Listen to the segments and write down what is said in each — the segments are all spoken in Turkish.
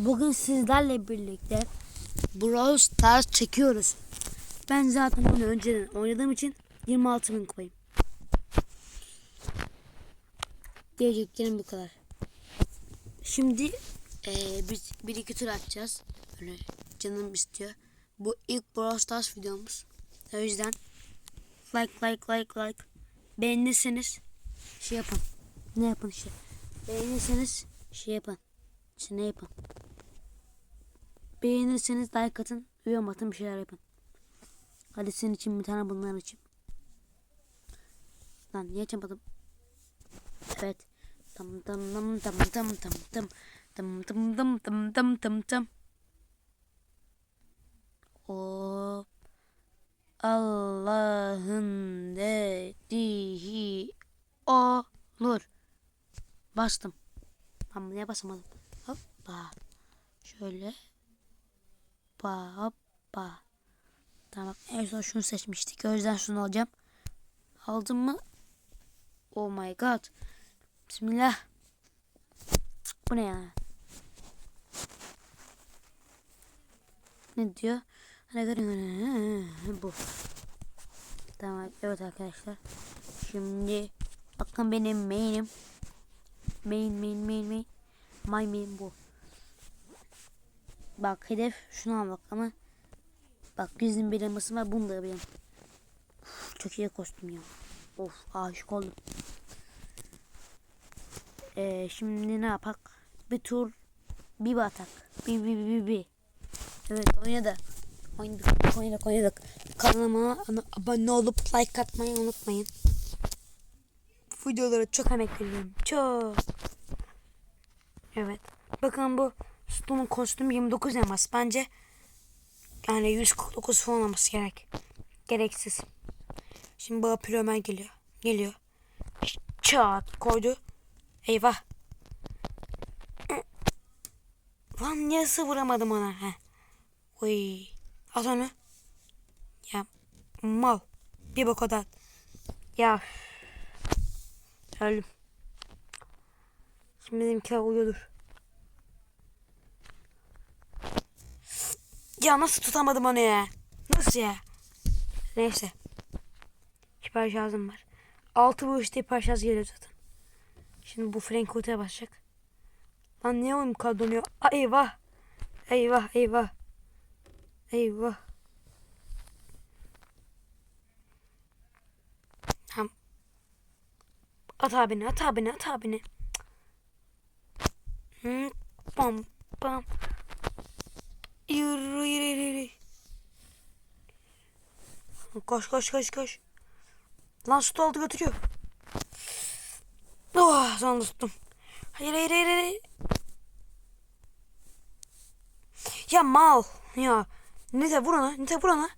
Bugün sizlerle birlikte Brawl Stars çekiyoruz. Ben zaten bunu önceden oynadığım için 26 bin kupayım. Diyeceklerim bu kadar. Şimdi eee, biz bir iki tur atacağız. Öyle canım istiyor. Bu ilk Brawl Stars videomuz. O yüzden like like like like beğenirseniz şey yapın. Ne yapın işte. Beğenirseniz şey yapın. İşte ne yapın. Beğenirseniz like atın, yorum atın bir şeyler yapın. Hadi senin için bir tane bunlar açayım. Lan niye açamadım? Evet. Tam tam tam tam tam tam tam tam tam tam tam tam tam tam. O Allah'ın dediği olur. Bastım. Ama niye basamadım? Hoppa. Şöyle. Hoppa hoppa. Tamam. En son şunu seçmiştik. O yüzden şunu alacağım. Aldım mı? Oh my god. Bismillah. Bu ne ya? Ne diyor? Bu. Tamam. Evet arkadaşlar. Şimdi bakın benim main'im. Main main main main. My main bu. Bak hedef şunu almak ama bak yüzün bir elması var bunu da yapayım. Uf, Çok iyi kostüm ya. Of aşık oldum. Ee, şimdi ne yapak? Bir tur bir batak. Bir bir bir bir. Evet oynadı. Oynadık oynadık oynadık. Kanalıma abone olup like atmayı unutmayın. Videolara çok emek veriyorum. Çok. Evet. Bakın bu Stone'un kostümü 29 elmas. Bence yani 149 falan olması gerek. Gereksiz. Şimdi bu Püromen geliyor. Geliyor. Çat koydu. Eyvah. Lan niye vuramadım ona? Heh. Oy. At onu. Ya mal. Bir bak o da. Ya. Öldüm. Şimdi bizimkiler uyuyordur. Ya nasıl tutamadım onu ya? Nasıl ya? Neyse. Hiper şarjım var. 6 bu işte hiper şarj geliyor zaten. Şimdi bu Frank ultiye basacak. Lan niye oyun? Aa, eyvah. Eyvah eyvah. Eyvah. Tamam. At abini at abini at abini. Hı, Bam bam. Yürü yürü yürü. Koş koş koş koş. Lan sütü aldı götürüyor. Oh sonunda tuttum. Hayır hayır hayır hayır. Ya mal. Ya. Nite vur ona. Nite vur ona.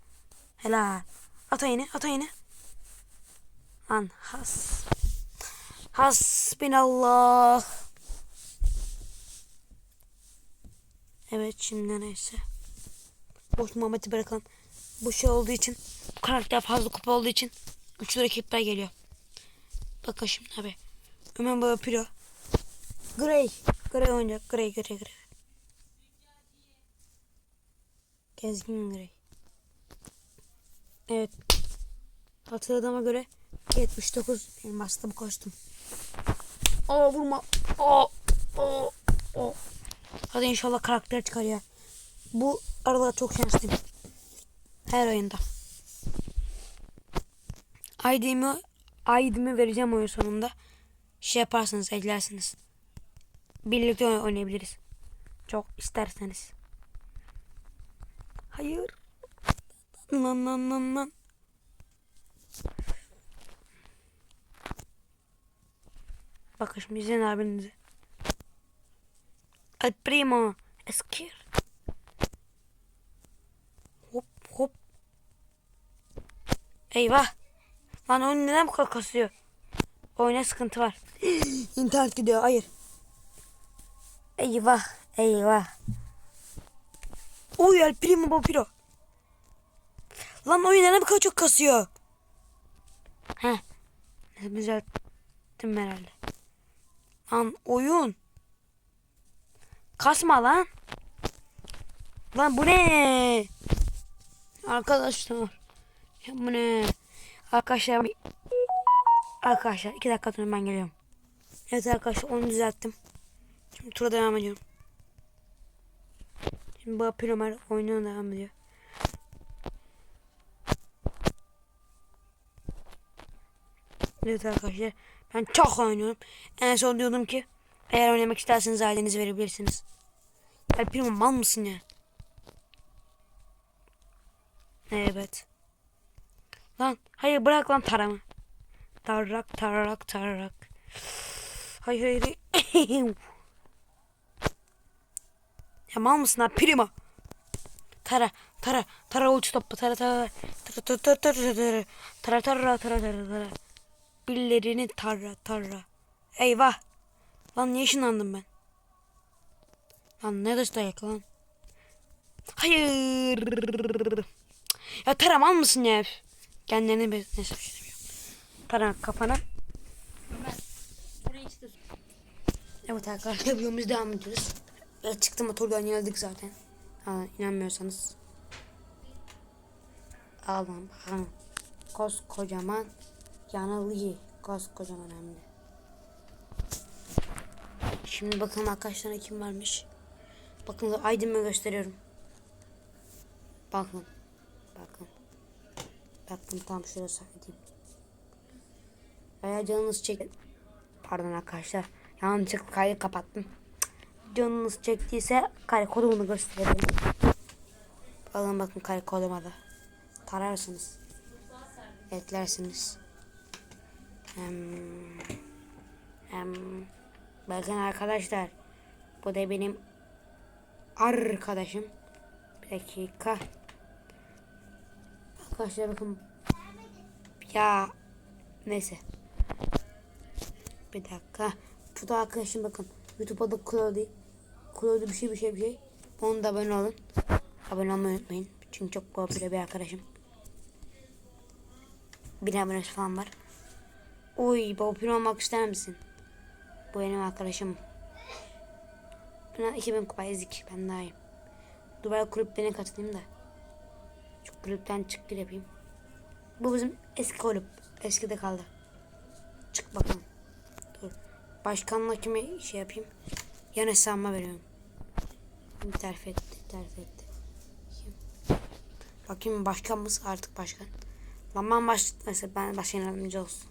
Helal. At ayını at ayını. Lan has. Hasbinallah. Evet şimdi neyse. Boş Muhammed'i bırakalım. Bu şey olduğu için bu karakter fazla kupa olduğu için güçlü rakipler geliyor. Bakın şimdi abi. Ömer Baba Piro. Grey. Grey oynayacak. Grey Grey Grey. Gezgin Grey. Evet. Hatırladığıma göre 79 elmaslı bu kostüm. Aa vurma. Aa. Aa. Aa. Hadi inşallah karakter çıkar ya. Bu aralar çok şanslıyım. Her oyunda. ID'mi ID'mi vereceğim oyun sonunda. Şey yaparsınız, eklersiniz. Birlikte oyn- oynayabiliriz. Çok isterseniz. Hayır. Lan lan lan lan. Bakın şimdi izleyin abinizi. El primo. Eskir. Hop hop. Eyvah. Lan oyun neden bu kadar kasıyor? Oyuna sıkıntı var. İnternet gidiyor. Hayır. Eyvah. Eyvah. Oy el primo bu piro. Lan oyun neden bu kadar çok kasıyor? Heh. Düzelttim herhalde. Lan oyun. Kasma lan. Lan bu ne? Arkadaşlar. Ya bu ne? Arkadaşlar Arkadaşlar iki dakika sonra ben geliyorum. Evet arkadaşlar onu düzelttim. Şimdi tura devam ediyorum. Şimdi bu Pilomer oyununa devam ediyor. Evet arkadaşlar ben çok oynuyorum. En son diyordum ki eğer oynamak isterseniz ailenizi verebilirsiniz. Ya Primo mal mısın ya? Evet. Lan hayır bırak lan taramı. Tarak tarak tarak. Hayır hayır. ya mal mısın lan Primo? Tara tara tara uç topu tara tara tara tara tara tara tara tara tara tara tara tara Birilerini tara tara. Eyvah. Lan niye ışınlandım ben? Lan ne dış dayak lan? Hayır. Ya taramal mısın ya? Kendini bir neyse bir şey demiyorum. Tara kafana. Evet arkadaşlar videomuz devam ediyoruz. Evet çıktı motordan yenildik zaten. Ha, inanmıyorsanız. Alın bakalım. Koskocaman yanılgı. Koskocaman hem de. Şimdi bakalım arkadaşlarına kim varmış. Bakın Aydın'ı gösteriyorum. Bakın. Bakın. Bakın tam şöyle saklayayım. Eğer canınız çek... Pardon arkadaşlar. Yanlışlıkla kaydı kapattım. Canınız çektiyse kare kodumunu gösterelim. Bakın bakın kare koduma da. Tararsınız. Eklersiniz. Hem, bakın arkadaşlar. Bu da benim arkadaşım. Bir dakika. Arkadaşlar bakın. Ya neyse. Bir dakika. Bu da arkadaşım bakın. YouTube'a da Claude. Claude bir şey bir şey bir şey. Onu da abone olun. Abone olmayı unutmayın. Çünkü çok popüler bir arkadaşım. Bir abonesi falan var. Oy popüler olmak ister misin? Bu benim arkadaşım. Buna 2000 kupa ezik. Ben daha iyiyim. Dubai kulüplerine katılayım da. Şu kulüpten çık bir yapayım. Bu bizim eski kulüp. Eskide kaldı. Çık bakalım. Dur. Başkanla kime şey yapayım. Yan hesabıma veriyorum. Terfi etti. Terfi etti. Bakayım başkan mısın? Artık başkan. Lan ben baş... Neyse ben başkan yardımcı olsun.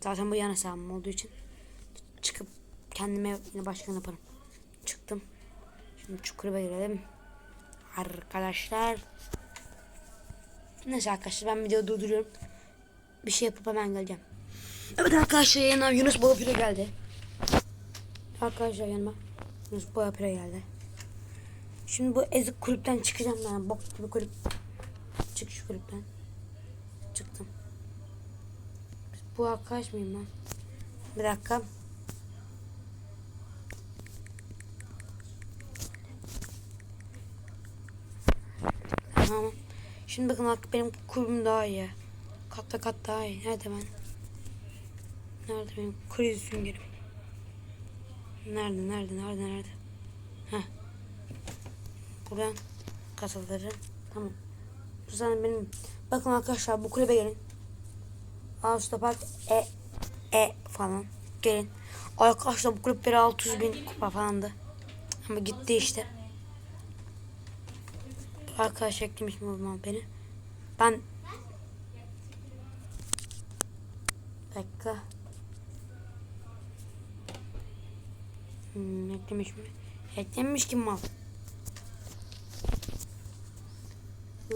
Zaten bu yan hesabım olduğu için. Kendime yine başkan yaparım. Çıktım. Şimdi çukura girelim. Arkadaşlar. Neyse arkadaşlar ben videoyu durduruyorum. Bir şey yapıp hemen geleceğim. Evet arkadaşlar yanıma Yunus Boğapire geldi. Arkadaşlar yanıma Yunus Boğapire geldi. Şimdi bu ezik kulüpten çıkacağım ben. Bok gibi kulüp. Çık şu kulüpten. Çıktım. Bu arkadaş mıyım ben? Bir dakika. Tamam. Şimdi bakın artık benim kulübüm daha iyi. Kat ve kat daha iyi. Nerede ben? Nerede benim kriz süngerim? Nerede, nerede, nerede, nerede? Heh. Buradan katılırım. Tamam. Bu zaten benim. Bakın arkadaşlar bu kulübe gelin. Ağustos Park E E falan. Gelin. Arkadaşlar bu kulüp beri 600 bin kupa falandı. Ama gitti işte. Arkadaş eklemiş mi o beni? Ben dakika. Hmm, eklemiş mi? Eklemiş kim mal?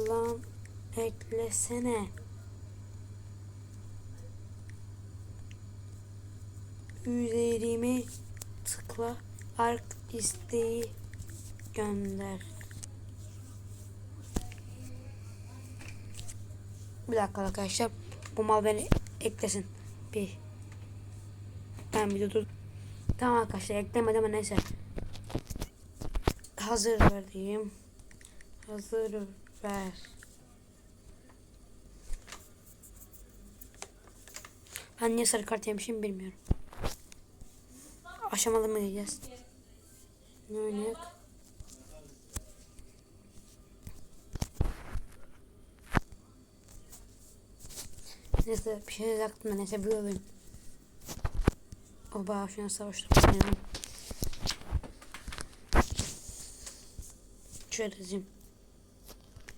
Lan eklesene. Üzerime tıkla. Ark isteği gönder. Bir dakika arkadaşlar. Bu mal beni eklesin. Bir. Ben bir dur. Tamam arkadaşlar eklemedim ama neyse. Hazır ver diyeyim. Hazır ver. Ben niye sarı kart yemişim bilmiyorum. Aşamalı mı diyeceğiz? Ne oynayak? Neyse bir şey yaktım da neyse bir benim. Oba şuna savaştım. Aynen. Şöyle yazayım.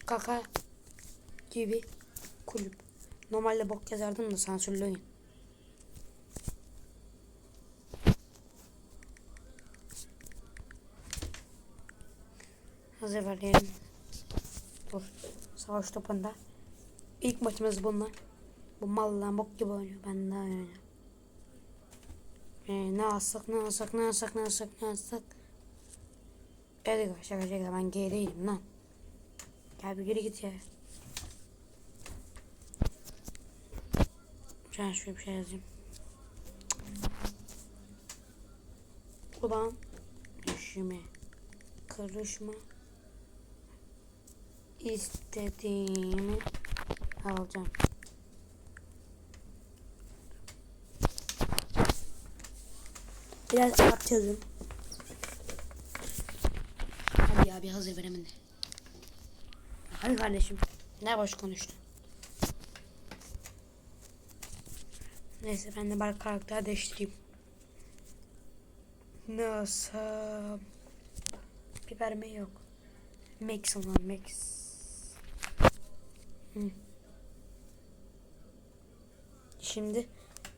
Kaka gibi kulüp. Normalde bok yazardım da sansürlü oyun. Hazır verelim. Dur. Savaş topunda. İlk maçımız bunlar. Bu mallan bok gibi oynuyor. Ben daha öyle. Ee, ne alsak ne alsak ne alsak ne alsak ne alsak. Evet şaka şaka ben gay değilim lan. Gel bir geri git ya. Ben şöyle bir şey yazayım. Ulan işime karışma. İstediğimi alacağım. Biraz yazayım. Hadi ya bir hazır veremedi. Hadi kardeşim. Ne boş konuştun. Neyse ben de bari karakter değiştireyim. Alsam? Biber mi yok? Max olan Max. Şimdi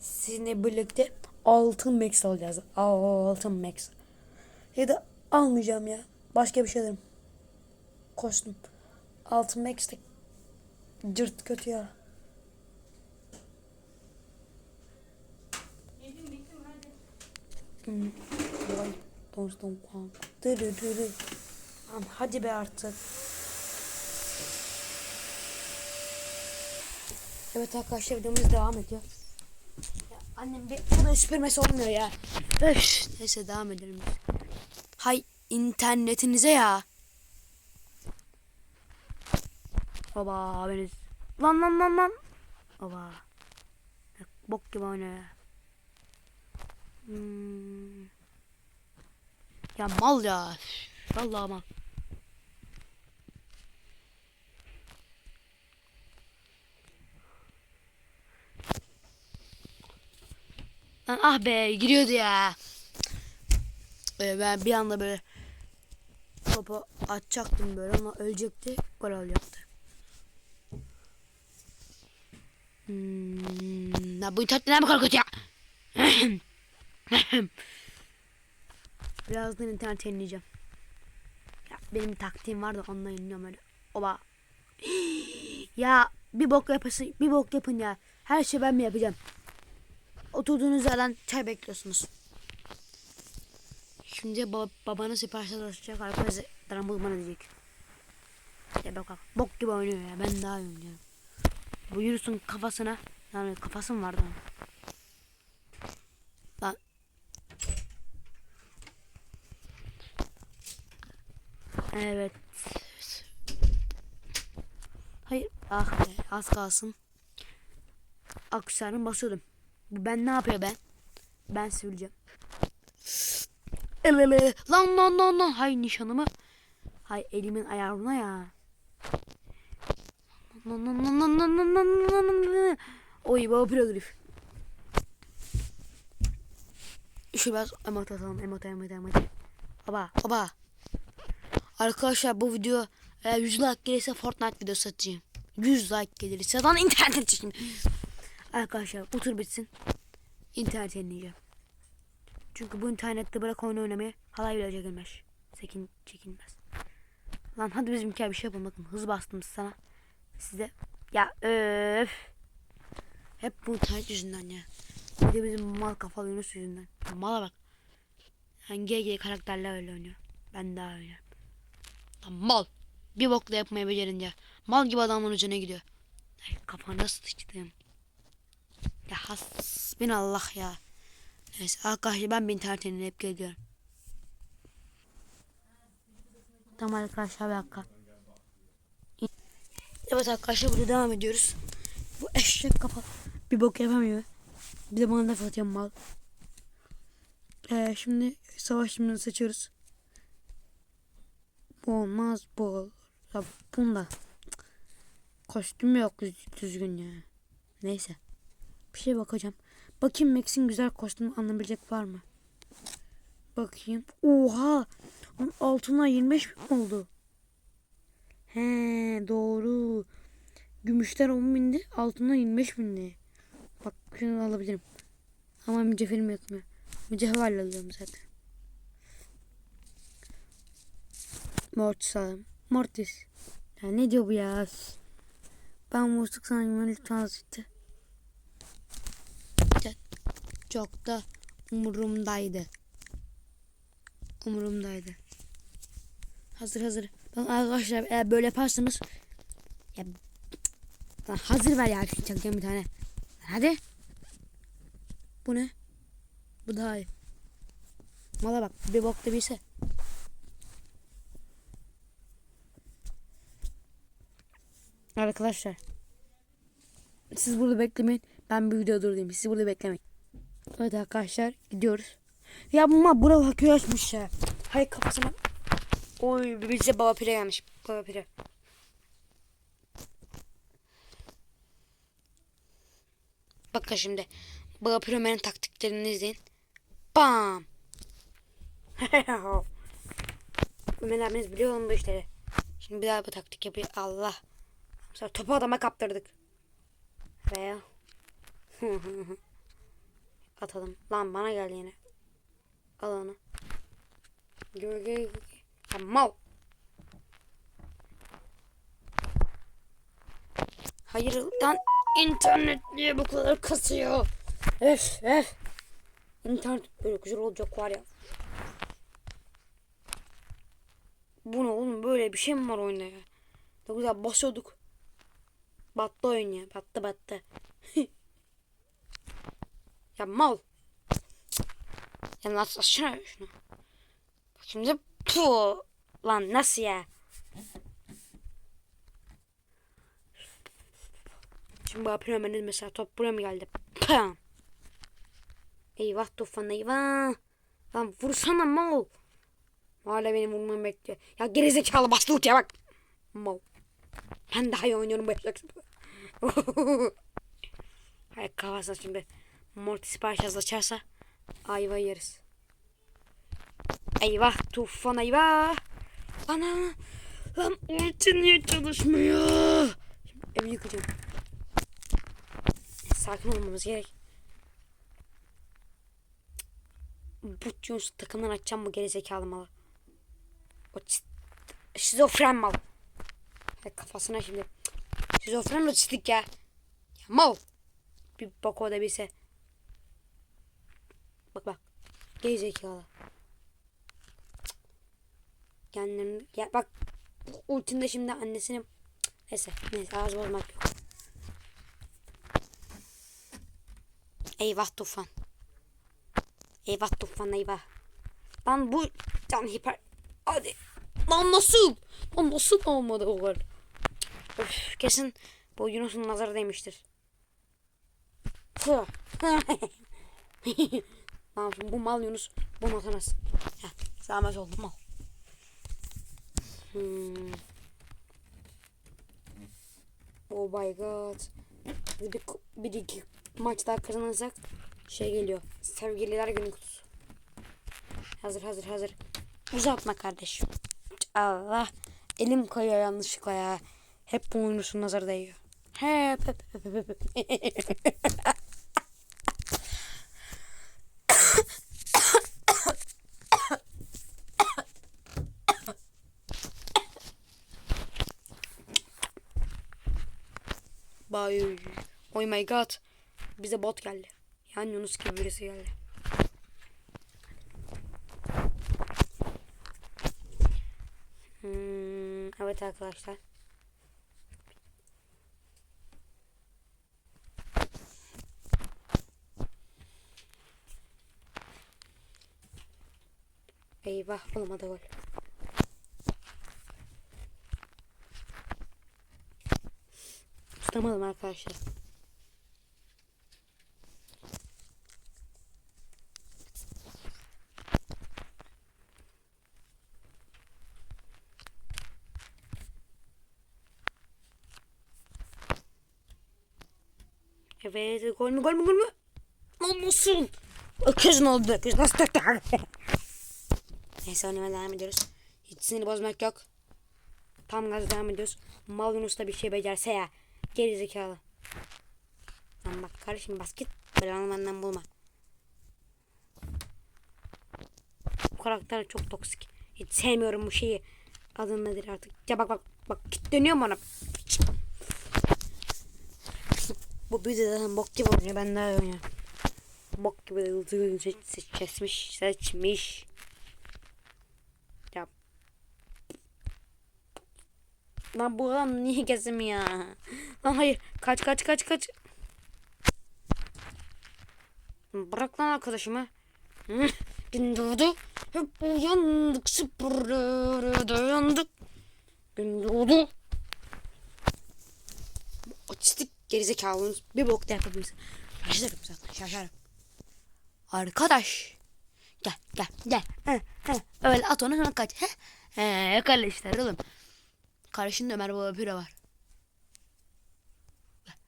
sizinle birlikte altın Max alacağız. Altın Max. Ya da almayacağım ya. Başka bir şey alırım. Kostüm. Altın Max de cırt kötü ya. Hmm. Hadi be artık. Evet arkadaşlar videomuz devam ediyor. Annem bir bunu süpürmesi olmuyor ya. Öf. Neyse devam edelim. Hay internetinize ya. Baba beni. Lan lan lan lan. Baba. Bok gibi oynuyor ya. Hmm. Ya mal ya. Vallahi mal. Ah be giriyordu ya. Ee, ben bir anda böyle topu atacaktım böyle ama ölecekti. Gol olacaktı. Hmm, ya bu internet bu kadar kötü ya? Birazdan internet yenileyeceğim. Ya benim bir taktiğim var da onunla yeniliyorum öyle. Oba. ya bir bok yapasın, bir bok yapın ya. Her şeyi ben mi yapacağım? Oturduğunuz yerden çay bekliyorsunuz. Şimdi bab babana sipariş alacak arkadaşlar bu bana diyecek. Ya bak bak bok gibi oynuyor ya ben daha iyi oynuyorum. Bu kafasına yani kafası mı vardı Evet. Hayır. Ah be. Az kalsın. Akşarın basıyordum. Bu ben ne yapıyor ben? Ben. Elele. Lan lan lan lan. Hay nişanımı. Hay elimin ayarına ya. Lan lan lan lan lan lan lan lan lan. Oy baba progrif. Şu biraz emot atalım. Emot emot emot. Baba baba. Arkadaşlar bu video eğer 100 like gelirse Fortnite videosu atacağım. 100 like gelirse lan internet çekeyim. Arkadaşlar bu tur bitsin. İnternet yenileyeceğim. Çünkü bu internette bırak oyun oynamayı halay bile çekilmez. Sekin çekilmez. Lan hadi bizimkiler bir şey yapalım bakın. Hız bastım sana. Size ya öf. Hep bu internet yüzünden ya. Bir de bizim mal kafalı Yunus yüzünden. Mala bak. Yani GG karakterler öyle oynuyor. Ben daha öyle. Lan mal. Bir bokla yapmayı becerince. Mal gibi adamın ucuna gidiyor. Ay, kafana sıçtım. Ya hasbinallah ya. Neyse arkadaşlar ben bir internetten hep geliyorum. Tamam arkadaşlar bir dakika. Evet arkadaşlar burada devam ediyoruz. Bu eşek kafa bir bok yapamıyor. Bir de bana laf atıyor mal. Ee, şimdi savaşçımızı seçiyoruz. Bu olmaz bu olur. Bunda kostüm yok düzgün ya. Neyse. Bir şey bakacağım. Bakayım Max'in güzel kostümü anlayabilecek var mı? Bakayım. Oha! Altına 25 bin oldu. He doğru. Gümüşler 10 bindi. Altına 25 bindi. Bak şunu alabilirim. Ama mücevherim yetmiyor. Mücevherle alıyorum zaten. Mortis alalım. Mortis. Ya ne diyor bu ya? Ben musluk sanıyorum lütfen azıcık. Çok da umurumdaydı. Umurumdaydı. Hazır hazır. Ben arkadaşlar eğer böyle yaparsanız ya Lan hazır ver ya çakacağım bir tane. Hadi. Bu ne? Bu daha iyi. Mala bak bir bok da bilse. Arkadaşlar. Siz burada beklemeyin. Ben bir video durdurayım. Siz burada beklemeyin. Evet arkadaşlar gidiyoruz. Ya bu bura hakıyor açmış ya. Hay kafasına. Oy bize baba pire gelmiş. Baba pire. Bakın şimdi. Baba piremenin taktiklerini izleyin. Bam. Ömer abiniz biliyor mu bu işleri? Şimdi bir daha bu taktik yapıyor. Allah. Sonra topu adama kaptırdık. Veya. Atalım. Lan bana geldi yine. Al onu. Gö gö gö. Ya mal. Hayır lan internet niye bu kadar kasıyor? Öf öf. İnternet böyle güzel olacak var ya. Bu ne oğlum böyle bir şey mi var oyunda ya? Ne güzel basıyorduk. Battı oyun ya. Battı battı. ya mal. Ya nasıl aşağı şunu. Bak şimdi puh. Lan nasıl ya? Şimdi bu yapıyorum mesela top buraya mı geldi? Pam. Eyvah tufan eyvah. Lan vursana mal. Hala benim vurmamı bekliyor. Ya gerizekalı bastı ultiye bak. Mal. Ben daha iyi oynuyorum bu yapacaksın. Hayır kafasına şimdi. Morty sipariş açarsa ayva yeriz. Eyvah tufan eyvah. Ana. Lan ulti niye çalışmıyor? Şimdi evi yıkacağım. Sakin olmamız gerek. Bu Jones takımdan açacağım bu gerizekalı malı. O şizofren mal. Hay kafasına şimdi. Şizofren mi çistik ya? Ya mal. Bir bak o da bilse. Bak bak. Gerizekalı. Kendilerini ya bak ultinde şimdi annesinin neyse neyse ağız bozmak yok. Eyvah tufan. Eyvah tufan eyvah. Lan bu can hiper hadi. Lan nasıl? Lan nasıl olmadı o kadar? Öf, kesin bu Yunus'un nazarı değmiştir. Tamam bu mal Yunus bunu atamaz. Heh, zahmet oldu mal. Hmm. Oh my god. Bir, bir, bir iki maç daha kazanırsak şey geliyor. Sevgililer günü kutusu. Hazır hazır hazır. Uzatma kardeşim. Allah. Elim kayıyor yanlışlıkla ya. Hep bu oyuncusun nazar değiyor. Hep hep hep hep hep. Bay. Oh my god. Bize bot geldi. Yani Yunus gibi birisi geldi. Hmm, evet arkadaşlar. Eyvah olmadı gol. Tutamadım arkadaşlar. Evet gol mü gol mü gol mü? Nasıl? Öküz ne oldu? Öküz nasıl döktü? Neyse oynamaya devam ediyoruz. Hiç sinir bozmak yok. Tam gaz devam ediyoruz. Mal da bir şey becerse ya. Geri zekalı. Lan bak kardeşim basket. Belanı benden bulma. Bu karakter çok toksik. Hiç sevmiyorum bu şeyi. Adın nedir artık? Ya bak bak bak kilitleniyor bana. Bu bir de zaten bok gibi oynuyor. Ben daha oynuyorum. Bok gibi de hızlı seç, seç, seçmiş. Seçmiş. Ya. Lan bu adam niye gezemiyor ya? Lan hayır. Kaç kaç kaç kaç. Bırak lan arkadaşımı. Gün doğdu. Hep uyandık. Sıfırlara dayandık. Gün doğdu. Otistik gerizekalınız bir bok da yapabiliriz. Şaşarım zaten şaşarım. Arkadaş. Gel gel gel. He, he. Öyle at onu hemen kaç. He. He, yakala işte oğlum. Karşında Ömer Baba Püre var. Gel, gel, gel, gel, gel, gel, gel.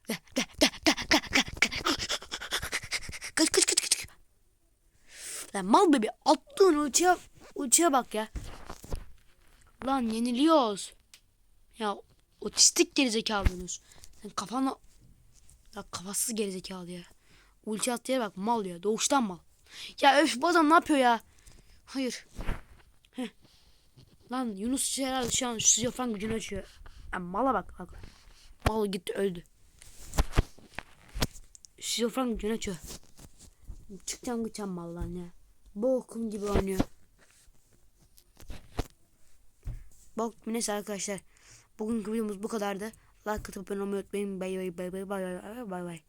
Kaç kaç kaç kaç. Lan mal bebi attığın uçağa, uçağa bak ya. Lan yeniliyoruz. Ya otistik gerizekalıymış. Sen kafana... Ya kafasız gerizekalı ya. Ulti attıya bak mal ya. Doğuştan mal. Ya öf bu adam ne yapıyor ya? Hayır. Heh. Lan Yunus herhalde şu an şizofren gücünü açıyor. Ya mala bak bak. Mal gitti öldü. Şizofren açıyor. Çıkacağım gideceğim mallan ya. Bokum gibi oynuyor. Bak neyse arkadaşlar. Bugünkü videomuz bu kadardı. Like atıp abone olmayı unutmayın. Bay bay bay bay bay bay bay bay.